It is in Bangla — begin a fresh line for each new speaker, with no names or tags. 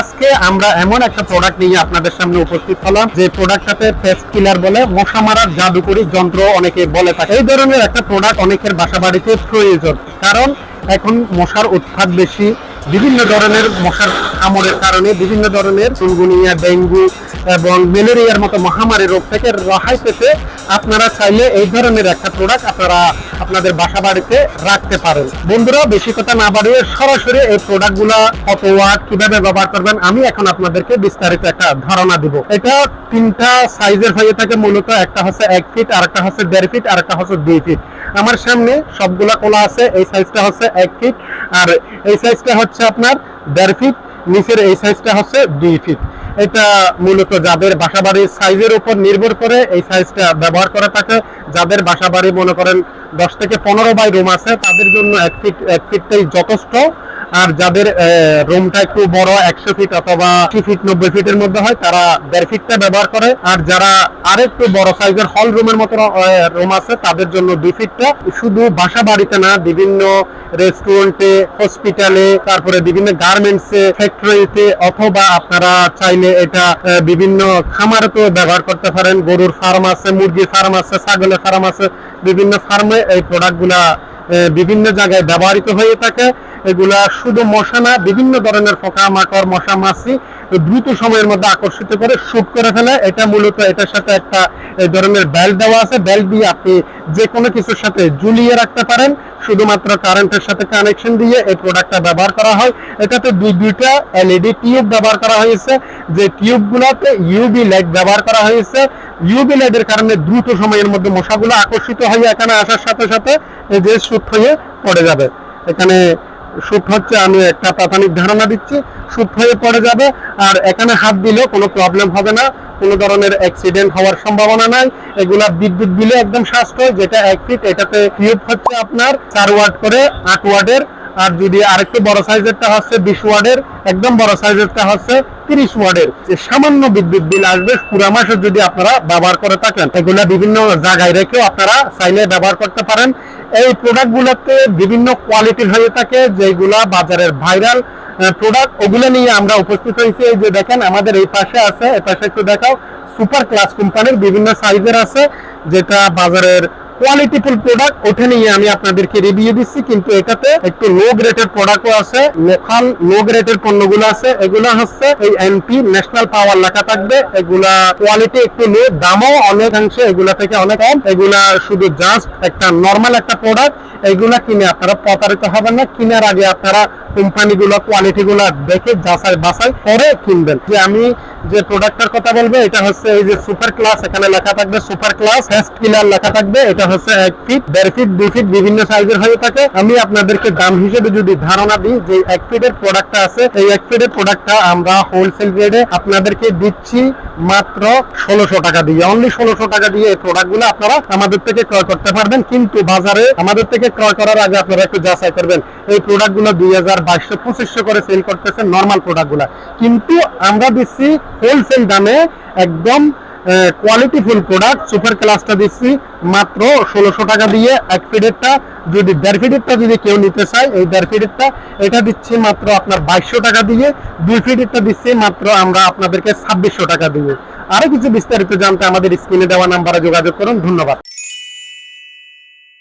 আজকে আমরা এমন একটা প্রোডাক্ট নিয়ে আপনাদের সামনে উপস্থিত হলাম, যে প্রোডাক্টটাতে পেস্ট কিলার বলে মশা মারার জাদুকরি যন্ত্র অনেকে বলে থাকে। এই ধরনের একটা প্রোডাক্ট অনেকের বাসা বাড়িতে প্রয়োজন, কারণ এখন মশার উৎপাদ বেশি বিভিন্ন ধরনের মশার কামড়ের কারণে বিভিন্ন ধরনের চুনগুনিয়া, ডেঙ্গু এবং ম্যালেরিয়ার মতো মহামারী রোগ থেকে রেহাই পেতে আপনারা চাইলে এই ধরনের একটা প্রোডাক্ট আপনারা আপনাদের বাসা বাড়িতে রাখতে পারেন। বন্ধুরা, বেশি কথা না বাড়িয়ে সরাসরি এই প্রোডাক্টগুলো কত ওয়াট, কীভাবে ব্যবহার করবেন, আমি এখন আপনাদেরকে বিস্তারিত একটা ধারণা দিব। এটা তিনটা সাইজের হয়ে থাকে, মূলত একটা হচ্ছে এক ফিট আর একটা হচ্ছে দেড় ফিট আর একটা হচ্ছে দুই ফিট আমার সামনে সবগুলা কোলা আছে, এই সাইজটা হচ্ছে এক ফিট আর এই সাইজটা হচ্ছে আপনার দেড় ফিট নিচের এই সাইজটা হচ্ছে দুই ফিট এটা মূলত যাদের বাসাবাড়ির সাইজের উপর নির্ভর করে এই সাইজটা ব্যবহার করে থাকে, যাদের বাসাবাড়ি মনে করেন দশ থেকে পনেরো বাই রুম আছে, তাদের জন্য এক ফিট এক ফিটটাই যথেষ্ট। আর যাদের রুমটা একটু বড়, একশো ফিট অথবা আশি ফিট নব্বই ফিটের মধ্যে হয়, তারা দেড় ফিটটা ব্যবহার করে। আর যারা আরেকটু বড় সাইজের হল রুমের মতো রুম আছে, তাদের জন্য দুই ফিটটা শুধু বাসা বাড়িতে না, বিভিন্ন রেস্টুরেন্টে হসপিটালে তারপরে বিভিন্ন গার্মেন্টসে ফ্যাক্টরিতে অথবা আপনারা চাইলে এটা বিভিন্ন খামারেতেও ব্যবহার করতে পারেন। গরুর ফার্ম আছে, মুরগির ফার্ম আছে, ছাগলের ফার্ম আছে, বিভিন্ন ফার্মে এই প্রোডাক্টগুলা বিভিন্ন জায়গায় ব্যবহৃত হয়ে থাকে। এগুলা শুধু মশা না, বিভিন্ন ধরনের পোকা মাকড় মশা মাছি দ্রুত সময়ের মধ্যে আকর্ষিত করে শুট করে ফেলে। এটা মূলত এটার সাথে একটা এই ধরনের বেল্ট দেওয়া আছে। বেল্ট দিয়ে আপনি যে কোনো কিছুর সাথে ঝুলিয়ে রাখতে পারেন। শুধুমাত্র কারেন্টের সাথে কানেকশন দিয়ে এই প্রোডাক্টটা ব্যবহার করা হয়। এটাতে দুই, দুইটা এলইডি টিউব ব্যবহার করা হয়েছে, যে টিউবগুলোতে ইউবি লাইট ব্যবহার করা হয়েছে। ইউবি লাইটের কারণে দ্রুত সময়ের মধ্যে মশাগুলো আকর্ষিত হয়ে এখানে আসার সাথে সাথে যে শুট হয়ে পড়ে যাবে। এখানে শুট হচ্ছে, আমি একটা প্রাথমিক ধারণা দিচ্ছি সুখ হয়ে পড়ে যাবে, আর এখানে হাত দিলে কোনো প্রবলেম হবে না, কোনো ধরনের অ্যাক্সিডেন্ট হওয়ার সম্ভাবনা নাই, এগুলা বিদ্যুৎ বিলে একদম সাশ্রয়, যেটা এক ফিট এটাতে টিউব হচ্ছে আপনার চার ওয়ার্ড করে, আট ওয়ার্ডের আর যদি আরেকটু বড় সাইজেরটা হচ্ছে, বিশ ওয়ার্ডের একদম বড় সাইজেরটা হচ্ছে তিরিশ ওয়ার্ডের যে সামান্য বিদ্যুৎ বিল আসবে, পুরা মাসে যদি আপনারা ব্যবহার করে থাকেন, এগুলা বিভিন্ন জায়গায় রেখেও আপনারা চাইলে ব্যবহার করতে পারেন। এই প্রোডাক্টগুলোতে বিভিন্ন কোয়ালিটির হয়ে থাকে যেগুলা বাজারের ভাইরাল প্রোডাক্ট ওগুলো নিয়ে আমরা উপস্থিত হয়েছি। এই যে দেখেন, আমাদের এই পাশে আছে এই পাশে একটু দেখাও সুপার ক্লাস কোম্পানির বিভিন্ন সাইজের আছে, যেটা বাজারের কোয়ালিটিফুল প্রোডাক্ট ওঠে নিয়ে আমি আপনাদেরকে রিভিউ দিচ্ছি, কিন্তু এটাতে একটু লো গ্রেডের প্রোডাক্টও আছে লোকাল লো গ্রেডের পণ্যগুলো আছে, এগুলো হচ্ছে এই এমপি ন্যাশনাল পাওয়ার লেখা থাকবে, এগুলা কোয়ালিটি একটু লো দামও অনেকাংশে এগুলা থেকে অনেক কম, এগুলা শুধু জাস্ট একটা নর্মাল একটা প্রোডাক্ট এগুলা কিনে আপনারা প্রতারিত হবেন না, কেনার আগে আপনারা কোম্পানিগুলো কোয়ালিটি গুলো দেখে যাচাই বাছাই করে কিনবেন। যে আমি যে প্রোডাক্টের কথা বলব, এটা হচ্ছে এই যে সুপার ক্লাস এখানে লেখা থাকবে সুপার ক্লাস ফেস্ট কিলার লেখা থাকবে, এটা হচ্ছে এক ফিট দেড় ফিট দুই ফিট বিভিন্ন সাইজের হয়ে থাকে। আমি আপনাদেরকে দাম হিসেবে যদি ধারণা দিই যে এক ফিটের প্রোডাক্টটা আছে, এই এক ফিটের প্রোডাক্টটা আমরা হোলসেল রেটে আপনাদেরকে দিচ্ছি মাত্র ষোলোশো টাকা দিয়ে। অনলি ষোলোশো টাকা দিয়ে এই প্রোডাক্টগুলো আপনারা আমাদের থেকে ক্রয় করতে পারবেন। কিন্তু বাজারে আমাদের থেকে ক্রয় করার আগে আপনারা একটু যাচাই করবেন। এই প্রোডাক্টগুলো দুই হাজার বাইশশো, পঁচিশশো করে সেল করতেছেন নর্মাল প্রোডাক্টগুলো কিন্তু আমরা দিচ্ছি হোলসেল দামে একদম কোয়ালিটিফুল প্রোডাক্ট সুপার ক্লাসটা দিচ্ছি মাত্র ষোলোশো টাকা দিয়ে, এক ফিডেরটা যদি, দেড় ফিডেরটা যদি কেউ নিতে চায়, এই দেড় ফিডেরটা এটা দিচ্ছি মাত্র আপনার বাইশশো টাকা দিয়ে, দুই ফিডেরটা দিচ্ছি মাত্র আমরা আপনাদেরকে ছাব্বিশশো টাকা দিয়ে। আরও কিছু বিস্তারিত জানতে আমাদের স্ক্রিনে দেওয়া নাম্বারে যোগাযোগ করুন, ধন্যবাদ।